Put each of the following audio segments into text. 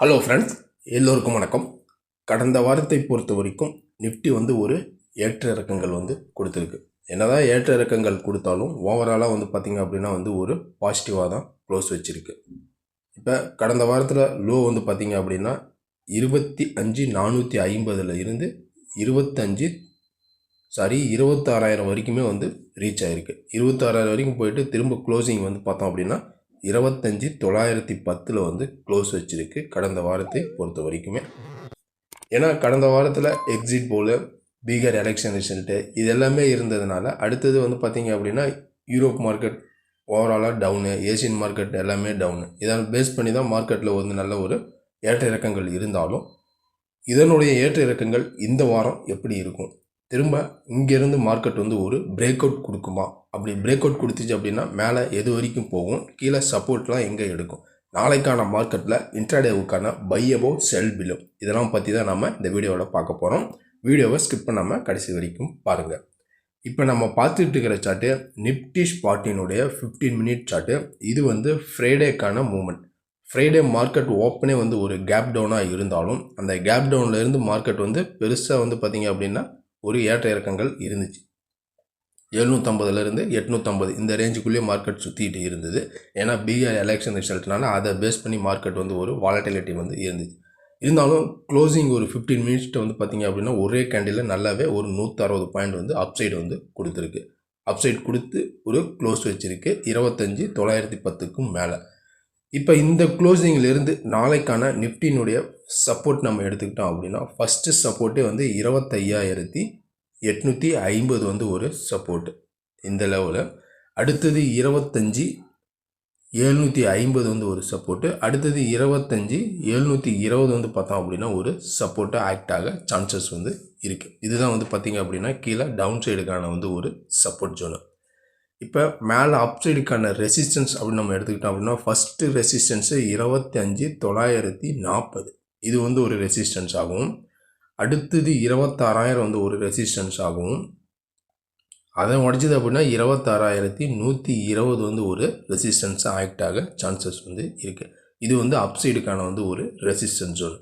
Hello friends எல்லோருக்கும் வணக்கம். கடந்த வாரத்தை பொறுத்த வரைக்கும் நிஃப்டி வந்து ஒரு ஏற்ற இறக்கங்கள் வந்து கொடுத்துருக்கு. என்னதான் ஏற்ற இறக்கங்கள் கொடுத்தாலும் ஓவராலாக வந்து பார்த்திங்க அப்படின்னா வந்து ஒரு பாசிட்டிவாக தான் க்ளோஸ் வச்சுருக்கு. இப்போ கடந்த வாரத்தில் லோ வந்து பார்த்திங்க அப்படின்னா இருபத்தி அஞ்சு நானூற்றி ஐம்பதில் இருந்து இருபத்தஞ்சு சாரி இருபத்தாறாயிரம் வரைக்குமே வந்து ரீச் ஆகிருக்கு இருபத்தாறாயிரம் வரைக்கும் போயிட்டு திரும்ப க்ளோசிங் வந்து பார்த்தோம் அப்படின்னா இருபத்தஞ்சி தொள்ளாயிரத்தி பத்தில் வந்து க்ளோஸ் வச்சுருக்கு. கடந்த வாரத்தை பொறுத்த வரைக்குமே. ஏன்னா கடந்த வாரத்தில் exit poll Bihar election result இது எல்லாமே இருந்ததுனால அடுத்தது வந்து பார்த்திங்க அப்படின்னா யூரோப் மார்க்கெட் ஓவராலாக டவுனு ஏசியன் மார்க்கெட் எல்லாமே டவுனு இதை பேஸ் பண்ணி தான் மார்க்கெட்டில் வந்து நல்ல ஒரு ஏற்ற இறக்கங்கள் இருந்தாலும் இதனுடைய ஏற்ற இறக்கங்கள் இந்த வாரம் எப்படி இருக்கும்? திரும்ப இங்கேருந்து மார்க்கெட் வந்து ஒரு பிரேக் அவுட் கொடுக்குமா? அப்படி பிரேக் அவுட் கொடுத்துச்சு அப்படின்னா மேலே எது வரைக்கும் போகும்? கீழே சப்போர்ட்லாம் எங்கே எடுக்கும்? நாளைக்கான மார்க்கெட்டில் இன்ட்ராடேவுக்கான பை அபவுட் செல் பிலோ இதெல்லாம் பற்றி தான் நம்ம இந்த வீடியோவில் பார்க்க போகிறோம் வீடியோவை ஸ்கிப் பண்ணாமல் கடைசி வரைக்கும் பாருங்கள் இப்போ நம்ம பார்த்துட்டு இருக்கிற சார்ட்டு நிப்டி ஸ்பாட்டினுடைய ஃபிஃப்டீன் மினிட் சார்ட்டு இது வந்து ஃப்ரைடேக்கான மூமெண்ட் ஃப்ரைடே மார்க்கெட் ஓப்பனே வந்து ஒரு கேப் டவுனாக இருந்தாலும் அந்த கேப் டவுனில் இருந்து மார்க்கெட் வந்து பெருசாக வந்து பார்த்திங்க அப்படின்னா ஒரு ஏற்ற இறக்கங்கள் இருந்துச்சு. எழுநூற்றம்பதுலேருந்து எட்நூற்றம்பது இந்த ரேஞ்சுக்குள்ளேயே மார்க்கெட் சுற்றிட்டு இருந்தது. ஏன்னா பிஆர் எலெக்ஷன் ரிசல்ட்னால அதை பேஸ் பண்ணி மார்க்கெட் வந்து ஒரு வாலட்டிலிட்டி வந்து இருந்துச்சு. இருந்தாலும் க்ளோசிங் ஒரு ஃபிஃப்டீன் மினிட்ஸ்ட்டு வந்து பார்த்திங்க அப்படின்னா ஒரே கேண்டில் நல்லாவே ஒரு நூற்றறுபது பாயிண்ட் வந்து அப்சைடு வந்து கொடுத்துருக்கு. அப்சைட் கொடுத்து ஒரு க்ளோஸ் வச்சுருக்கு. இருபத்தஞ்சி தொள்ளாயிரத்தி பத்துக்கும் மேலே. இப்போ இந்த க்ளோசிங்கிலிருந்து நாளைக்கான நிஃப்டினுடைய சப்போர்ட் நம்ம எடுத்துக்கிட்டோம் அப்படின்னா ஃபஸ்ட்டு சப்போர்ட்டே வந்து இருபத்தையாயிரத்தி எட்நூற்றி ஐம்பது வந்து ஒரு சப்போர்ட்டு இந்த லெவலில் அடுத்தது இருபத்தஞ்சி எழுநூற்றி ஐம்பது வந்து ஒரு சப்போர்ட்டு அடுத்தது இருபத்தஞ்சி எழுநூற்றி இருபது வந்து பார்த்தோம் அப்படின்னா ஒரு சப்போர்ட்டாக ஆக்ட் ஆக சான்சஸ் வந்து இருக்குது இதுதான் வந்து பார்த்திங்க அப்படின்னா கீழே டவுன் சைடுக்கான வந்து ஒரு சப்போர்ட் ஜோனு இப்போ மேலே அப் சைடுக்கான ரெசிஸ்டன்ஸ் அப்படின்னு நம்ம எடுத்துக்கிட்டோம் அப்படின்னா ஃபஸ்ட்டு ரெசிஸ்டன்ஸு இருபத்தஞ்சி தொள்ளாயிரத்தி நாற்பது. இது வந்து ஒரு ரெசிஸ்டன்ஸ் ஆகும். அடுத்தது இருபத்தாறாயிரம் வந்து ஒரு ரெசிஸ்டன்ஸ் ஆகும். அதை உடச்சது அப்படின்னா இருபத்தாறாயிரத்தி நூற்றி இருபது வந்து ஒரு ரெசிஸ்டன்ஸ் ஆக்ட் ஆக சான்சஸ் வந்து இருக்குது இது வந்து அப்சைடுக்கான வந்து ஒரு ரெசிஸ்டன்ஸ் ஜோன்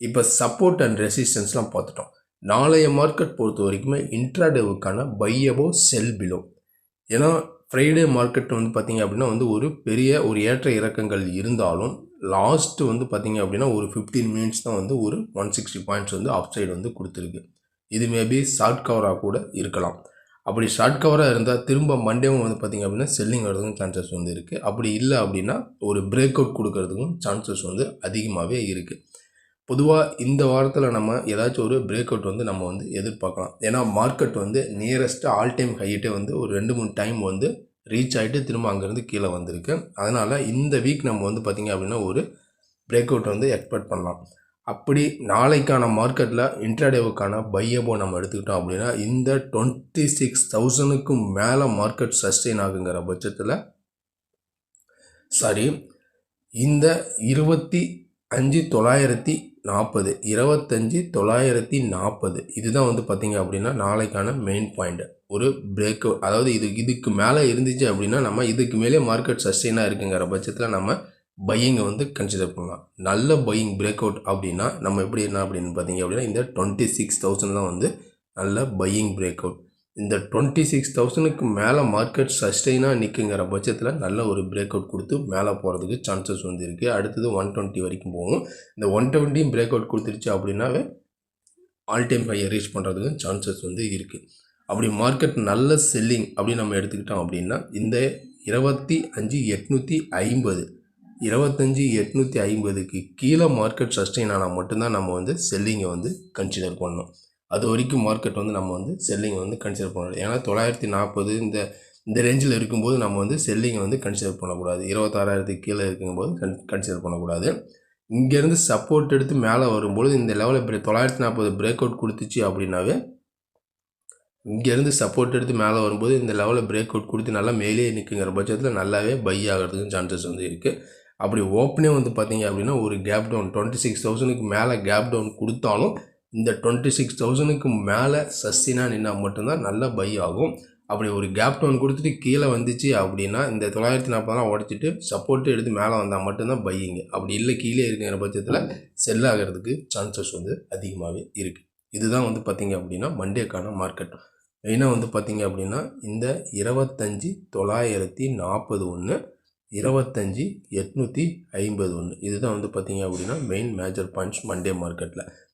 இப்போ சப்போர்ட் அண்ட் ரெசிஸ்டன்ஸ்லாம் பார்த்துட்டோம். நாளைய மார்க்கெட் பொறுத்த வரைக்குமே இன்ட்ராடேவுக்கான பையபோ செல் பிலோ ஏன்னா ஃப்ரைடே மார்க்கெட் வந்து பார்த்திங்க அப்படின்னா வந்து ஒரு பெரிய ஒரு ஏற்ற இறக்கங்கள் இருந்தாலும் லாஸ்ட்டு வந்து பார்த்திங்க அப்படின்னா ஒரு ஃபிஃப்டீன் மினிட்ஸ் தான் வந்து ஒரு ஒன் சிக்ஸ்டி பாயிண்ட்ஸ் வந்து அப் சைடு வந்து கொடுத்துருக்கு. இது மேபி ஷார்ட் கவராக கூட இருக்கலாம். அப்படி ஷார்ட் கவராக இருந்தால் திரும்ப மண்டேவும் வந்து பார்த்திங்க அப்படின்னா செல்லிங் வரதுக்கும் சான்சஸ் வந்து இருக்குது அப்படி இல்லை அப்படின்னா ஒரு பிரேக் அவுட் கொடுக்கறதுக்கும் சான்சஸ் வந்து அதிகமாகவே இருக்குது பொதுவாக இந்த வாரத்தில் நம்ம ஏதாச்சும் ஒரு பிரேக் அவுட் வந்து நம்ம வந்து எதிர்பார்க்கலாம். ஏன்னா மார்க்கெட் வந்து நியரஸ்ட்டு ஆல் டைம் ஹையிட்டே வந்து ஒரு ரெண்டு மூணு டைம் வந்து ரீச் ஆகிட்டு திரும்ப அங்கேருந்து கீழே வந்திருக்கு. அதனால் இந்த வீக் நம்ம வந்து பார்த்திங்க அப்படின்னா ஒரு பிரேக் அவுட் வந்து எக்ஸ்பெக்ட் பண்ணலாம். அப்படி நாளைக்கான மார்க்கெட்டில் இன்ட்ராடேவுக்கான பையபோ நம்ம எடுத்துக்கிட்டோம் அப்படின்னா இந்த டுவெண்ட்டி சிக்ஸ் தௌசண்ட்க்கும் மேலே மார்க்கெட் சஸ்டெயின் ஆகுங்கிற பட்சத்தில் சாரி இந்த இருபத்தி அஞ்சு தொள்ளாயிரத்தி நாற்பது இருபத்தஞ்சி தொள்ளாயிரத்தி நாற்பது. இதுதான் வந்து பார்த்திங்க அப்படின்னா நாளைக்கான மெயின் பாயிண்ட் ஒரு பிரேக் அதாவது இது இதுக்கு மேலே இருந்துச்சு அப்படின்னா நம்ம இதுக்கு மேலே மார்க்கெட் சஸ்டெயினாக இருக்குங்கிற பட்சத்தில் நம்ம பையிங்கை வந்து கன்சிடர் பண்ணலாம். நல்ல பையிங் பிரேக் அவுட் அப்படின்னா நம்ம எப்படி என்ன அப்படின்னு பார்த்தீங்க அப்படின்னா இந்த டுவெண்ட்டி சிக்ஸ் தௌசண்ட் தான் வந்து நல்ல பையிங் பிரேக் அவுட் இந்த டுவெண்ட்டி சிக்ஸ் தௌசண்ட்க்கு மேலே மார்க்கெட் சஸ்டெயினாக நிற்குங்கிற பட்சத்தில் நல்ல ஒரு பிரேக் அவுட் கொடுத்து மேலே போகிறதுக்கு சான்சஸ் வந்து இருக்குது அடுத்தது ஒன் டுவெண்ட்டி வரைக்கும் போகும். இந்த ஒன் டுவெண்ட்டியும் பிரேக் அவுட் கொடுத்துருச்சு அப்படின்னாவே ஆல் டைம் ஹையை ரீச் பண்ணுறதுக்கு சான்சஸ் வந்து இருக்குது அப்படி மார்க்கெட் நல்ல செல்லிங் அப்படின்னு நம்ம எடுத்துக்கிட்டோம் அப்படின்னா இந்த இருபத்தி அஞ்சு எட்நூற்றி ஐம்பது இருபத்தஞ்சி எட்நூற்றி ஐம்பதுக்கு கீழே மார்க்கெட் சஸ்டெயின் ஆனால் மட்டும்தான் நம்ம வந்து செல்லிங்கை வந்து கன்சிடர் பண்ணணும். அது வரைக்கும் மார்க்கெட் வந்து நம்ம வந்து செல்லிங்கை வந்து கன்சிடர் பண்ணணும் ஏன்னா தொள்ளாயிரத்தி நாற்பது இந்த இந்த ரேஞ்சில் இருக்கும்போது நம்ம வந்து செல்லிங்கை வந்து கன்சிடர் பண்ணக்கூடாது. இருபத்தாறாயிரத்துக்கு கீழே இருக்கும்போது கன் கன்சிடர் பண்ணக்கூடாது. இங்கேருந்து சப்போர்ட் எடுத்து மேலே வரும்பொழுது இந்த லெவலில் தொள்ளாயிரத்தி நாற்பது பிரேக் அவுட் கொடுத்துச்சு அப்படின்னாவே இங்கேருந்து சப்போர்ட் எடுத்து மேலே வரும்போது இந்த லெவலில் பிரேக் அவுட் கொடுத்து நல்லா மேலே நிற்குங்கிற பட்சத்தில் நல்லாவே பை ஆகிறதுக்கு சான்சஸ் வந்து இருக்குது அப்படி ஓப்பனே வந்து பார்த்தீங்க அப்படின்னா ஒரு கேப் டவுன் டுவெண்ட்டி சிக்ஸ் தௌசண்ட்க்கு மேலே கேப் டவுன் கொடுத்தாலும் இந்த டுவெண்ட்டி சிக்ஸ் தௌசண்ட்க்கு மேலே சஸ்தினா நின்னால் மட்டும்தான் நல்ல பை ஆகும். அப்படி ஒரு கேப் டவுன் கொடுத்துட்டு கீழே வந்துச்சு அப்படின்னா இந்த தொள்ளாயிரத்தி நாற்பதெல்லாம் உடச்சிட்டு சப்போர்ட்டு எடுத்து மேலே வந்தால் மட்டும்தான் பையிங்க அப்படி இல்லை கீழே இருக்கிற பட்சத்தில் செல் ஆகிறதுக்கு சான்சஸ் வந்து அதிகமாகவே இருக்குது இதுதான் வந்து பார்த்திங்க அப்படின்னா மண்டேக்கான மார்க்கெட் மெயினாக வந்து பார்த்திங்க அப்படின்னா இந்த இருபத்தஞ்சி தொள்ளாயிரத்தி நாற்பது ஒன்று இருபத்தஞ்சி எட்நூற்றி ஐம்பது ஒன்று இதுதான் வந்து பார்த்திங்க அப்படின்னா மெயின் மேஜர் பாயிண்ட்ஸ் மண்டே மார்க்கெட்டில்